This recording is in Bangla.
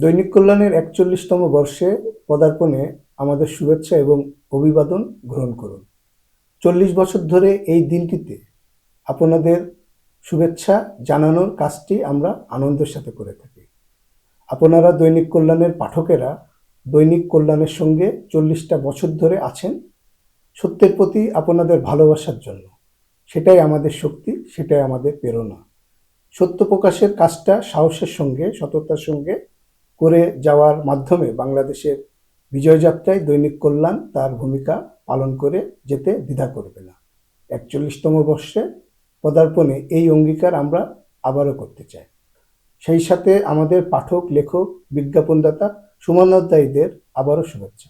দৈনিক কল্যাণের একচল্লিশতম বর্ষে পদার্পণে আমাদের শুভেচ্ছা এবং অভিবাদন গ্রহণ করুন। চল্লিশ বছর ধরে এই দিনটিতে আপনাদের শুভেচ্ছা জানানোর কাজটি আমরা আনন্দের সাথে করে থাকি। আপনারা দৈনিক কল্যাণের পাঠকেরা দৈনিক কল্যাণের সঙ্গে চল্লিশটা বছর ধরে আছেন। সত্যের প্রতি আপনাদের ভালোবাসার জন্য। সেটাই আমাদের শক্তি, সেটাই আমাদের প্রেরণা। সত্য প্রকাশের কাজটা সাহসের সঙ্গে, সততার সঙ্গে করে যাওয়ার মাধ্যমে বাংলাদেশের বিজয়যাত্রায় দৈনিক কল্যাণ তার ভূমিকা পালন করে যেতে দ্বিধা করবে না। একচল্লিশতম বর্ষে পদার্পণে এই অঙ্গীকার আমরা আবারও করতে চাই। সেই সাথে আমাদের পাঠক, লেখক, বিজ্ঞাপনদাতা, সুমানোধ্যায়ীদের আবারও শুভেচ্ছা।